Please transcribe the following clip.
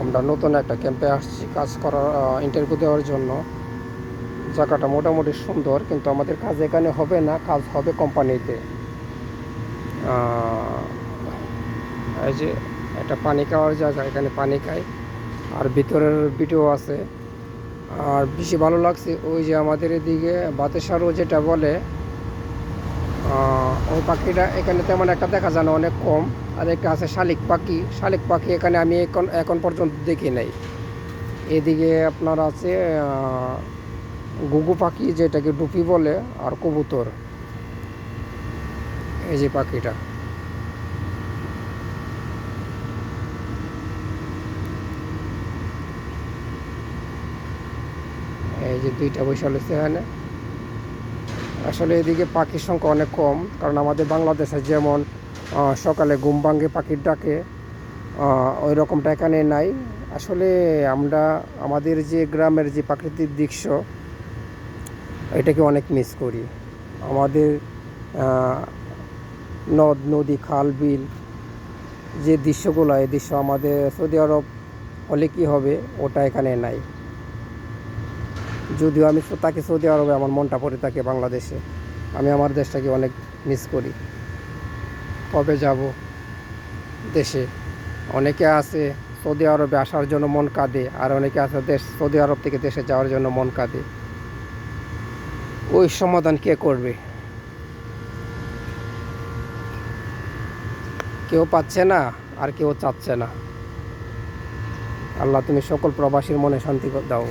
আমরা নতুন একটা ক্যাম্পে আসছি। কাজ করার ইন্টারভিউ দেওয়ার জন্য। জায়গাটা মোটামুটি সুন্দর, কিন্তু আমাদের কাজ এখানে হবে না, কাজ হবে কোম্পানিতে এই যে একটা পানি খাওয়ার জায়গা, এখানে পানি খাই। আর ভিতরের ভিডিও আছে। আর বেশি ভালো লাগছে ওই যে আমাদের এদিকে বাতেশারও যেটা বলে ওই পাখিটা এখানে তেমন একটা দেখা যায় না, অনেক কম। আর একটা আছে শালিক পাখি। শালিক পাখি এখানে আমি এখন এখন পর্যন্ত দেখি নাই। এদিকে আপনার আছে গুগু পাখি, যেটাকে ডুপি বলে, আর কবুতর। এই যে পাখিটা। এই যে দুইটা বৈশাল হচ্ছে এখানে। আসলে এদিকে পাখির সংখ্যা অনেক কম, কারণ আমাদের বাংলাদেশে যেমন সকালে ঘুম পাখির ডাকে ওই রকমটা এখানে নাই। আসলে আমরা, আমাদের যে গ্রামের যে প্রাকৃতিক দৃশ্য, এটাকে অনেক মিস করি। আমাদের নদ, নদী, খাল, বিল, যে দৃশ্যগুলো, এই দৃশ্য আমাদের সৌদি আরব হলে কী হবে, ওটা এখানে নাই। যদিও আমি তাকে সৌদি আরবে আমার মনটা পড়ে থাকে বাংলাদেশে। আমি আমার দেশটাকে অনেক মিস করি। কবে যাব? দেশে। অনেকে আছে সৌদি আরবে আসার জন্য মন কাঁদে, আর অনেকে আছে দেশ সৌদি আরব থেকে দেশে যাওয়ার জন্য মন কাঁদে। ওই সমাধান কে করবে? কেউ পাচ্ছে না, আর কেউ চাচ্ছে না। আল্লাহ তুমি সকল প্রবাসীর মনে শান্তি দাও।